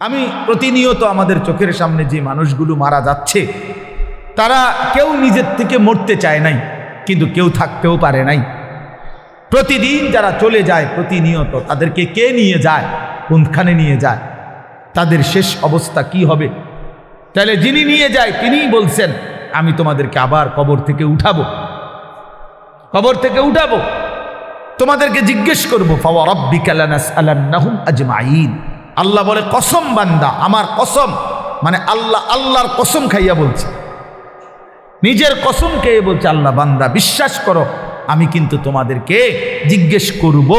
আমি প্রতিনিয়ত আমাদের চোখের সামনে যে মানুষগুলো মারা যাচ্ছে, তারা কেউ নিজের থেকে মরতে চায় নাই, কিন্তু কেউ থাকতেও পারে নাই। প্রতিদিন যারা চলে যায় প্রতিনিয়ত, তাদেরকে কে নিয়ে যায়, কোনখানে নিয়ে যায়, তাদের শেষ অবস্থা কি হবে? তাহলে যিনি নিয়ে যায়, তিনিই বলছেন, আমি তোমাদেরকে আবার কবর থেকে উঠাবো। কবর থেকে উঠাবো। তোমাদেরকে জিজ্ঞেস করব আজমাইন আল্লাহ বলে, কসম বান্দা, আমার কসম। মানে আল্লাহ, আল্লাহর কসম খাইয়া বলছে। নিজের কসম খেয়ে বলছে, আল্লাহ বান্দা, বিশ্বাস করো, আমি কিন্তু তোমাদেরকে জিজ্ঞেস করব,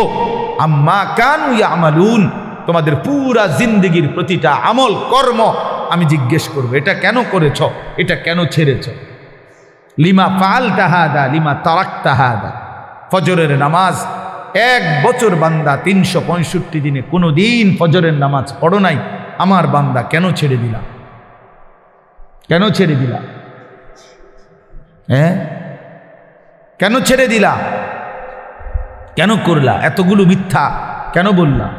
আম্মা কানু আমালুন তোমাদের পুরা জিন্দগির প্রতিটা আমল, কর্ম আমি জিজ্ঞেস করব। এটা কেন করেছ? এটা কেন ছেড়েছ? লিমা পাল তাহাদা লিমা তারাক তাহাদা ফজরের নামাজ এক বছর বান্দা তিনশো পঁয়ষট্টি দিনে কোনো দিন ফজরের নামাজ পড়ো নাই। আমার বান্দা কেন ছেড়ে দিলাম কেন ছেড়ে দিলা? হ্যাঁ? কেন ছেড়ে দিলা? কেন করলা? এতগুলো মিথ্যা কেন বললা?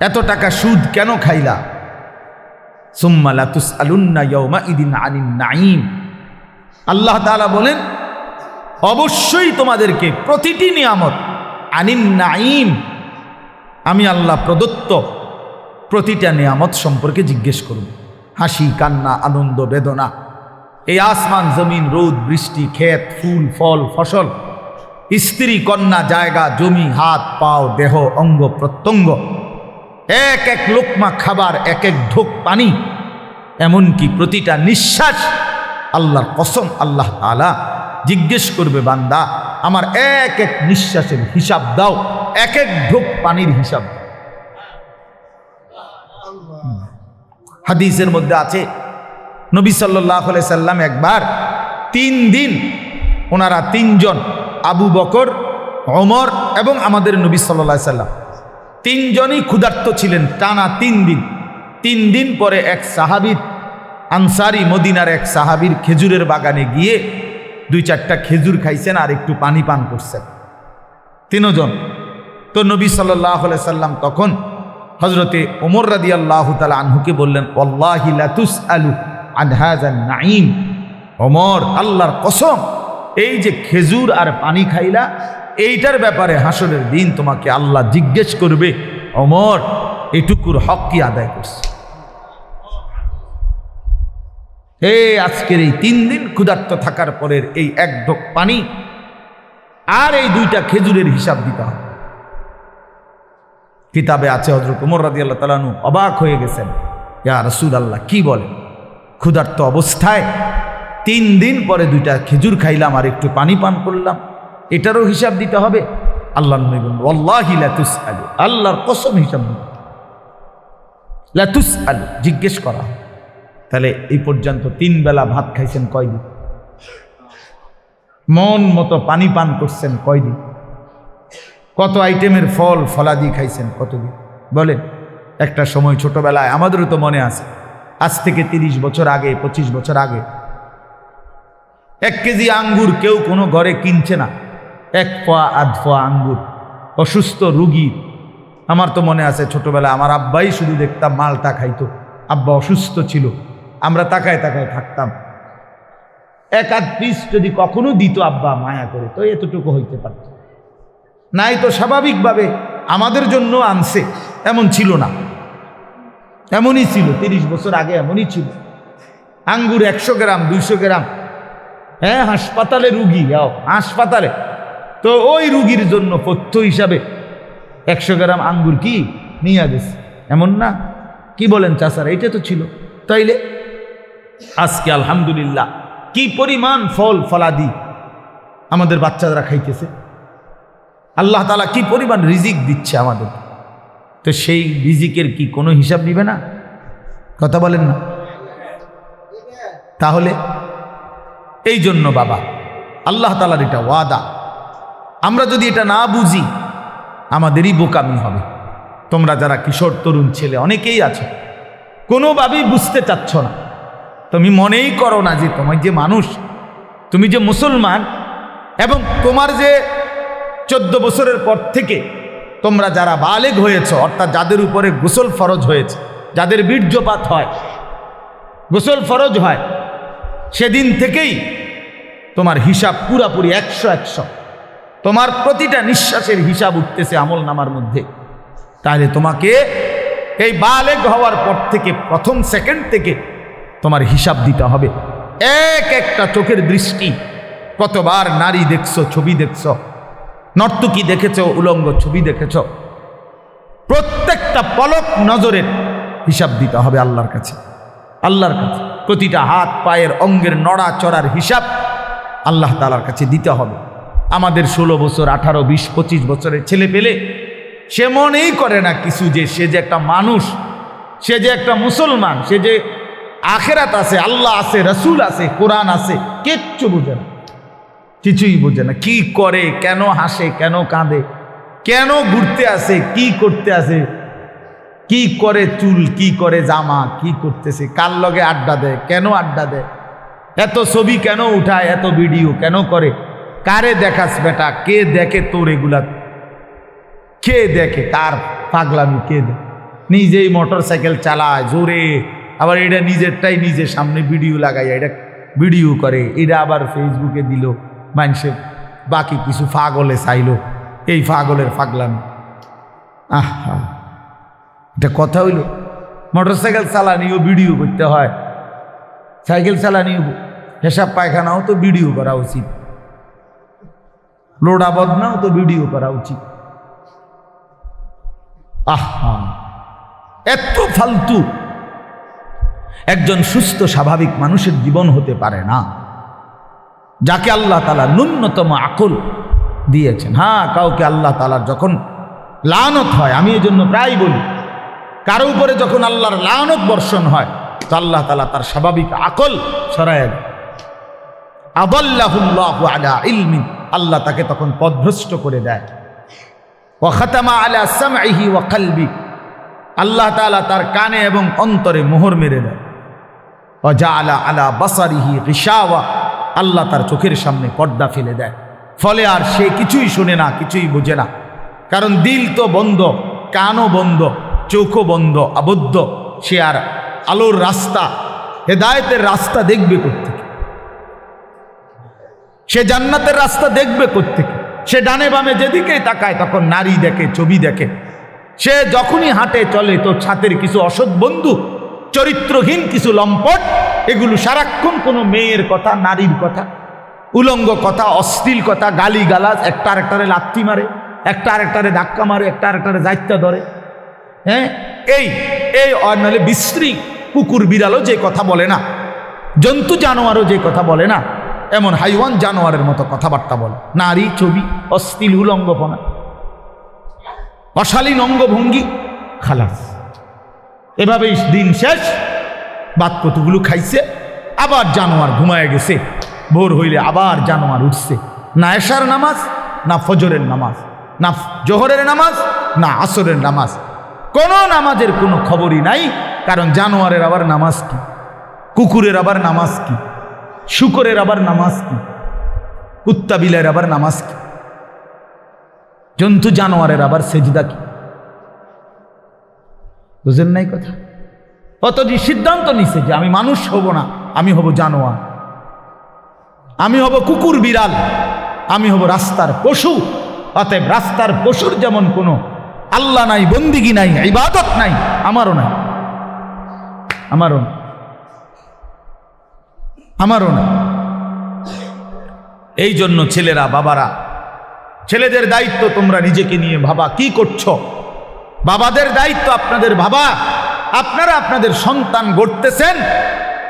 এত টাকা সুদ কেন খাইলা? সুম্মালা তুস আলুন্না ইয়মা ইদিন আনিন নাইম আল্লাহ তাআলা বলেন, অবশ্যই তোমাদেরকে প্রতিটি নিয়ামত আনিন নাইম আমি আল্লাহ প্রদত্ত প্রতিটা নিয়ামত সম্পর্কে জিজ্ঞেস করব হাসি, কান্না, আনন্দ, বেদনা, এই আসমান, জমিন, রোদ, বৃষ্টি, ক্ষেত, ফুল, ফল, ফসল, স্ত্রী, কন্যা, জায়গা, জমি, হাত, পাও, দেহ, অঙ্গ, প্রত্যঙ্গ, এক এক লোকমা খাবার, এক এক ঢোক পানি, এমনকি প্রতিটা নিঃশ্বাস আল্লাহর কসম, আল্লাহ তালা জিজ্ঞেস করবে, বান্দা, আমার এক এক নিঃশ্বাসের হিসাব দাও, এক এক ঢোক পানির হিসাব হাদিসের মধ্যে আছে, নবী সাল্লাহ সাল্লাম একবার তিন দিন ওনারা তিনজন, আবু বকর অমর এবং আমাদের নবী সাল্লা সাল্লাম, তিনজনই ক্ষুধার্ত ছিলেন টানা তিন দিন। তিন দিন পরে এক সাহাবির, আনসারি মদিনার এক সাহাবির খেজুরের বাগানে গিয়ে দুই চারটা খেজুর খাইছেন আর একটু পানি পান করছেন। তিনজন। তো নবী সাল্লাহ সাল্লাম তখন হজরতে ওমর রাদি আল্লাহ তালা আনহুকে বললেন অল্লাহি লাতুস আলু আনহাজান নাইম ওমর, আল্লাহর কসম, এই যে খেজুর আর পানি খাইলা, এইটার ব্যাপারে হাসরের দিন তোমাকে আল্লাহ জিজ্ঞেস করবে। অমর এটুকুর হক কি আদায় করছে? হে, আজকের এই তিন দিন ক্ষুধার্ত থাকার পরের এই এক ঢোক পানি আর এই দুইটা খেজুরের হিসাব দিতে হবে। কিতাবে আছে হজরত উমর রাজি আল্লাহ তালানু অবাক হয়ে গেছেন। ইয়া রসুল আল্লাহ কি বলে ক্ষুধার্ত অবস্থায় তিন দিন পরে দুইটা খেজুর খাইলাম আর একটু পানি পান করলাম। এটারও হিসাব দিতে হবে। আল্লাহ নবী "ওয়াল্লাহি লাতুস আলু আল্লাহর কসম হিসাব দিতে আলু জিজ্ঞেস করা। তাহলে এই পর্যন্ত তিন বেলা ভাত খাইছেন কয়দিন? মন মতো পানি পান করছেন কয়দিন? কত আইটেমের ফল ফলাদি খাইছেন কতদিন? বলেন, একটা সময় ছোটবেলায় আমাদেরও তো মনে আছে, আজ থেকে তিরিশ বছর আগে, পঁচিশ বছর আগে, এক কেজি আঙ্গুর কেউ কোনো ঘরে কিনছে না, এক ফোয়া আধ ফোয়া আঙ্গুর, অসুস্থ রুগী। আমার তো মনে আছে ছোটবেলায় আমার আব্বাই শুধু দেখতাম মালটা খাইতো, আব্বা অসুস্থ ছিল। আমরা তাকায় তাকায় থাকতাম। এক আধ পিস যদি কখনো দিত, আব্বা, মায়া করে, তো এতটুকু হইতে পারত। নাই তো স্বাভাবিকভাবে আমাদের জন্য আনছে, এমন ছিল না। এমনই ছিল, তিরিশ বছর আগে এমনই ছিল। আঙ্গুর একশো গ্রাম, দুইশো গ্রাম। হ্যাঁ হাসপাতালে রুগী, যাও, হাসপাতালে। তো ওই রুগীর জন্য পথ্য হিসাবে একশো গ্রাম আঙ্গুর কি? নিয়ে গেছে। এমন না? কি বলেন চাষার এইটা তো ছিল। তাইলে আজকে আলহামদুলিল্লাহ, কি পরিমাণ ফল ফলাদি আমাদের বাচ্চারা খাইতেছে। আল্লাহ তালা কি পরিমাণ রিজিক দিচ্ছে আমাদের। তো সেই রিজিকের কি কোনো হিসাব নিবে না? কথা বলেন না। তাহলে এই জন্য বাবা, আল্লাহ তালার এটা ওয়াদা। আমরা যদি এটা না বুঝি, আমাদেরই বোকামি হবে। তোমরা যারা কিশোর তরুণ ছেলে, অনেকেই আছো। কোনোভাবেই বুঝতে চাচ্ছ না। তুমি মনেই করো না যে তোমার যে মানুষ, তুমি যে মুসলমান এবং তোমার যে চোদ্দ বছরের পর থেকে তোমরা যারা বালেগ হয়েছ, অর্থাৎ যাদের উপরে গোসল ফরজ হয়েছে, যাদের বীর্যপাত হয়, গোসল ফরজ হয়, সেদিন থেকেই তোমার হিসাব পুরাপুরি একশো একশো। তোমার প্রতিটা নিঃশ্বাসের হিসাব উঠতেছে আমল নামার মধ্যে। তাহলে তোমাকে এই বালেগ হওয়ার পর থেকে, প্রথম সেকেন্ড থেকে তোমার হিসাব দিতে হবে। এক একটা চোখের দৃষ্টি। কতবার নারী দেখছ, ছবি দেখছ? নর্তকী দেখেছ, উলঙ্গ ছবি দেখেছ? প্রত্যেকটা পলক নজরের হিসাব দিতে হবে আল্লাহর কাছে। আল্লাহর কাছে। প্রতিটা হাত, পায়ের অঙ্গের নড়া চড়ার হিসাব আল্লাহ তালার কাছে দিতে হবে। আমাদের ষোলো বছর, আঠারো, বিশ, পঁচিশ বছরের ছেলে পেলে সে মনেই করে না কিছু যে সে যে একটা মানুষ, সে যে একটা মুসলমান, সে যে আখেরাত আছে, আল্লাহ আছে, রসুল আছে, কোরআন আছে, কিচ্ছু বুঝে না। কিছুই বোঝে না, কি করে, কেন হাসে, কেন কাঁদে, কেন ঘুরতে আসে, কি করতে আসে, কি করে চুল, কি করে জামা, কি করতেছে, কার লগে আড্ডা দেয়, কেন আড্ডা দেয়, এত ছবি কেন উঠায়, এত ভিডিও কেন করে, কারে দেখাস বেটা, কে দেখে তোর এগুলা, কে দেখে, কার পাগলামি, কে দেখে নিজেই মোটর সাইকেল চালায়, জোরে আবার এটা নিজেরটাই নিজের সামনে ভিডিও লাগাই এটা ভিডিও করে, এটা আবার ফেসবুকে দিল মানুষে বাকি কিছু ফাগলে চাইলো, এই ফাগলের ফাগলামি। আহা, এটা কথা হইল মোটর সাইকেল চালানিও ভিডিও করতে হয় সাইকেল চালানিও হেসাব পায়খানাও তো ভিডিও করা উচিত, লোডা বদনাও তো ভিডিও করা উচিত। আহা, এত ফালতু। একজন সুস্থ, স্বাভাবিক মানুষের জীবন হতে পারে না। যাকে আল্লাহ তালা ন্যূনতম আকল দিয়েছেন। হ্যাঁ কাউকে আল্লাহ তালার যখন লানত হয়, আমি এই জন্য প্রায় বলি, কারও উপরে যখন আল্লাহর লানত বর্ষণ হয়, তো আল্লাহ তালা তার স্বাভাবিক আকল সরায় আবাল্লাহুল্লাহ আলা ইলমিন, আল্লাহ তাকে তখন পদভ্রষ্ট করে দেয়। ও খাতামা আলা সামহি ও আল্লাহ তালা তার কানে এবং অন্তরে মোহর মেরে দেয়। যা আলা আলা বাসারিহি রিসাওয়া আল্লাহ তার চোখের সামনে পর্দা ফেলে দেয়। ফলে আর সে কিছুই শোনে না, কিছুই বোঝে না। কারণ দিল তো বন্ধ, কানও বন্ধ, চোখও বন্ধ, আবদ্ধ। সে আর আলোর রাস্তা, হেদায়তের রাস্তা দেখবে কোথেকে সে জান্নাতের রাস্তা দেখবে কোথেকে সে ডানে বামে যেদিকেই তাকায় তখন নারী দেখে, ছবি দেখে। সে যখনই হাঁটে, চলে তো ছাতের কিছু অসৎ বন্ধু চরিত্রহীন কিছু লম্পট, এগুলো সারাক্ষণ কোনো মেয়ের কথা, নারীর কথা, উলঙ্গ কথা, অশ্লীল কথা গালি গালাজ একটা আরেকটারে লাথি মারে, একটা আরেকটারে ধাক্কা মারে, একটা আরেকটারে দায়িত্ব ধরে। হ্যাঁ? এই এই, আর বিশ্রী কুকুর বিড়ালও যে কথা বলে না, জন্তু জানোয়ারও যে কথা বলে না, এমন হাইওয়ান জানোয়ারের মতো কথাবার্তা বলে। নারী, ছবি, অশ্লীল, উলঙ্গপনা, অশালীন অঙ্গভঙ্গি, খালাস। এভাবেই দিন শেষ বাদ কতগুলো খাইছে, আবার জানোয়ার ঘুমায় গেছে, ভোর হইলে আবার জানোয়ার উঠছে। না এশার নামাজ, না ফজরের নামাজ, না জোহরের নামাজ, না আসরের নামাজ। কোনো নামাজের কোনো খবরই নাই, কারণ জানোয়ারের আবার নামাজ কি? কুকুরের আবার নামাজ কি? শুকরের আবার নামাজ কি? কুত্তা বিলের আবার নামাজ কি? জন্তু জানোয়ারের আবার সেজদা কি? বুঝেন নাই কথা? অত যে সিদ্ধান্ত নিছে যে আমি মানুষ হব না, আমি হব জানোয়ার। আমি হব কুকুর বিড়াল, আমি হব রাস্তার পশু। অতএব রাস্তার পশুর যেমন কোনো আল্লাহ নাই, বন্দিগি নাই, ইবাদত নাই, আমারও নাই। আমারও না আমারও না এই জন্য ছেলেরা, বাবারা, ছেলেদের দায়িত্ব তোমরা নিজেকে নিয়ে ভাবা, কি করছ? বাবাদের দায়িত্ব আপনাদের বাবা। আপনারা আপনাদের সন্তান গড়তেছেন,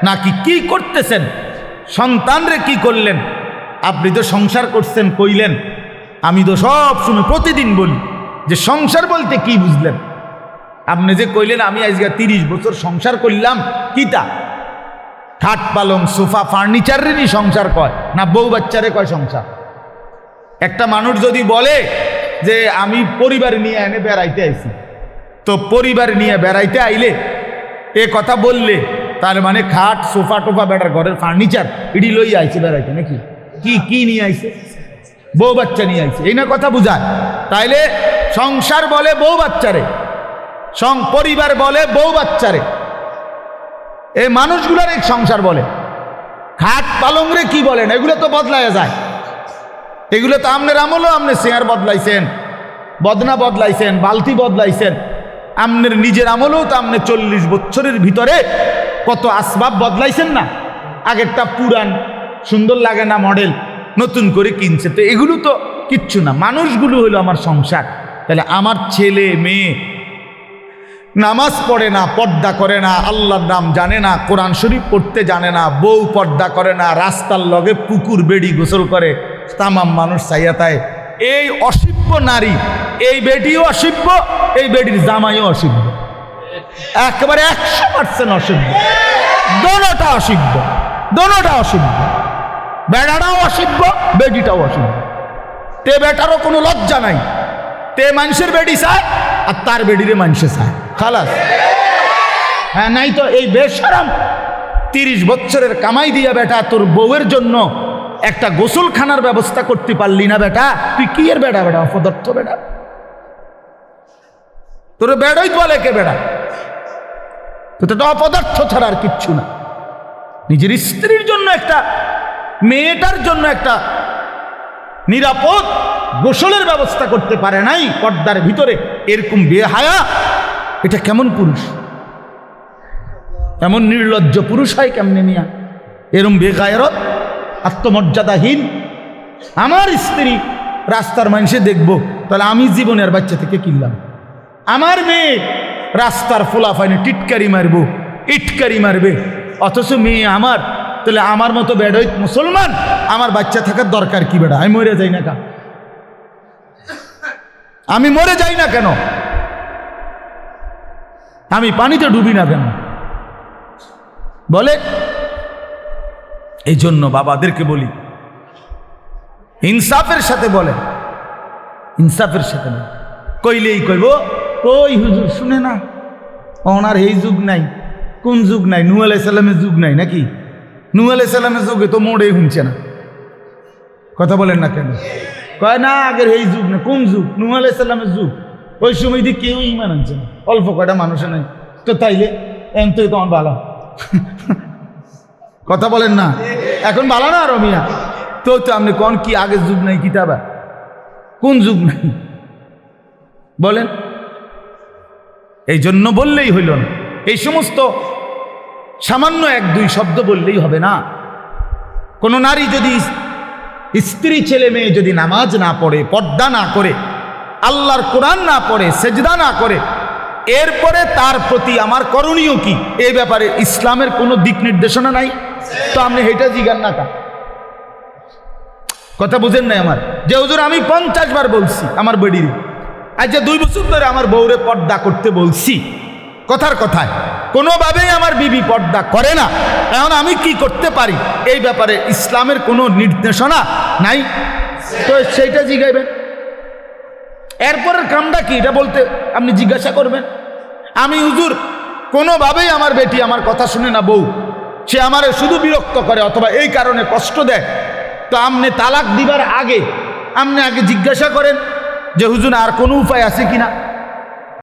নাকি কি করতেছেন? সন্তানরে কি করলেন? আপনি তো সংসার করছেন, কইলেন। আমি তো সব সময় প্রতিদিন বলি, যে সংসার বলতে কি বুঝলেন? আপনি যে কইলেন, আমি আজকে তিরিশ বছর সংসার করলাম, কিতা? খাট পালং, সোফা ফার্নিচারেরই সংসার কয়, না বউ বাচ্চারে কয় সংসার? একটা মানুষ যদি বলে যে, আমি পরিবার নিয়ে এনে বেড়াইতে আইছি তো পরিবার নিয়ে বেড়াইতে আইলে, এ কথা বললে, তার মানে খাট, সোফা টোফা বেটার ঘরের ফার্নিচার ইডি লই আইছে বেড়াইতে নাকি? কি কি নিয়ে আইছে? বউ বাচ্চা নিয়ে আইছে। এই না কথা বুঝায়। তাইলে সংসার বলে বউ বাচ্চারে, সং, পরিবার বলে বউ বাচ্চারে। এই মানুষগুলার এক সংসার বলে। খাট পালংরে কি বলেন? এগুলো তো বদলায় যায়। এগুলো তো আমনের আমলও আপনি চেয়ার বদলাইছেন, বদনা বদলাইছেন, বালতি বদলাইছেন। আমনের নিজের আমলেও তো আপনি চল্লিশ বছরের ভিতরে কত আসবাব বদলাইছেন না? আগেরটা পুরান, সুন্দর লাগে না মডেল নতুন করে কিনছে। তো এগুলো তো কিচ্ছু না, মানুষগুলো হলো আমার সংসার। তাহলে আমার ছেলে, মেয়ে, নামাজ পড়ে না, পর্দা করে না, আল্লাহর নাম জানে না, কোরআন শরীফ পড়তে জানে না, বউ পর্দা করে না, রাস্তার লগে পুকুর, বেড়ি গোসল করে, তামাম মানুষ চাইয়াতায় এই অসিব্য নারী, এই বেটিও অসিব্য এই বেটির জামাইও অসিব্য একেবারে একশো পার্সেন্ট অসিব্য দোনোটা অসিব্য দোনোটা অসিব্য বেড়াটাও অসিব্য বেটিটাও অসিব্য তে বেটারও কোনো লজ্জা নাই। তে মানুষের বেডি চায়, আর তার বেডিরে মানুষে চায়। খালাস। হ্যাঁ নাই তো এই বেসরাম তিরিশ বছরের কামাই দিয়া বেটা তোর বউয়ের জন্য একটা গোসলখানার ব্যবস্থা করতে পারলি না বেটা। তুই কি এর বেটা বেটা অপদার্থ বেটা তোর বেড়ই বলে কে বেড়া। তো তো অপদার্থ ছাড়া আর কিচ্ছু না। নিজের স্ত্রীর জন্য একটা, মেয়েটার জন্য একটা নিরাপদ গোসলের ব্যবস্থা করতে পারে নাই পর্দার ভিতরে। এরকম বেহায়া, এটা কেমন পুরুষ? এমন নির্লজ্জ পুরুষ হয় কেমনে মিয়া? এরম বেগায়রত আত্মমর্যাদাহীন। আমার স্ত্রী রাস্তার মানুষে দেখব, তাহলে আমি জীবনের বাচ্চা থেকে কিনলাম। আমার মেয়ে রাস্তার ফোলাফাইনে টিটকারি মারবো, ইটকারি মারবে। অথচ মেয়ে আমার, তাহলে আমার মতো বেড়ই মুসলমান, আমার বাচ্চা থাকার দরকার কি বেড়া? আমি মরে যাই না কা আমি মরে যাই না কেন? আমি পানিতে ডুবি না কেন? বলে এই জন্য বাবাদেরকে বলি, ইনসাফের সাথে বলে, ইনসাফের সাথে বলে। কইলেই কইব, ওই হুজুর, শুনে না, ওনার এই যুগ নাই, কোন যুগ নাই নু আলাইসাল্লামের যুগ নাই নাকি? নু আলাইসাল্লামের যুগে তো মোড়ে শুনছে না। কথা বলেন না কেন? কয়, না, আগের এই যুগ না, কোন যুগ? নু আলাইসাল্লামের যুগ। ওই সময় দিয়ে কেউ ইমান আনছে না। অল্প কয়টা মানুষের নাই। তো তাইলে এম তো তোমার ভালো কথা বলেন না। এখন ভালো না, রমিয়া? তো তো আপনি কোন কি আগের যুগ নাই কিতাবা? কোন যুগ নাই? বলেন। এই জন্য বললেই হইল না। এই সমস্ত সামান্য এক দুই শব্দ বললেই হবে না। কোনো নারী যদি স্ত্রী, ছেলে, মেয়ে যদি নামাজ না পড়ে, পর্দা না করে, আল্লাহর কোরআন না পড়ে, সেজদা না করে, এরপরে তার প্রতি আমার করণীয় কি? এই ব্যাপারে ইসলামের কোনো দিক নির্দেশনা নাই। তো আপনি হেঁটে জিগান না কা। কথা বুঝেন নাই আমার? যে হুজুর, আমি পঞ্চাশ বার বলছি আমার বেডির। আজ যে দুই বছর ধরে আমার বউরে পর্দা করতে বলছি, কথার কথায়। কোনোভাবেই আমার বিবি পর্দা করে না। এখন আমি কি করতে পারি? এই ব্যাপারে ইসলামের কোনো নির্দেশনা নাই। তো সেইটা জিগাইবেন। এরপরের কামটা কি? এটা বলতে আপনি জিজ্ঞাসা করবেন। আমি হুজুর, কোনোভাবেই আমার বেটি আমার কথা শুনে না বউ। সে আমারে শুধু বিরক্ত করে, অথবা এই কারণে কষ্ট দেয়। তো আমনে তালাক দিবার আগে আপনি আগে জিজ্ঞাসা করেন যে, হুজুর, আর কোনো উপায় আছে কিনা?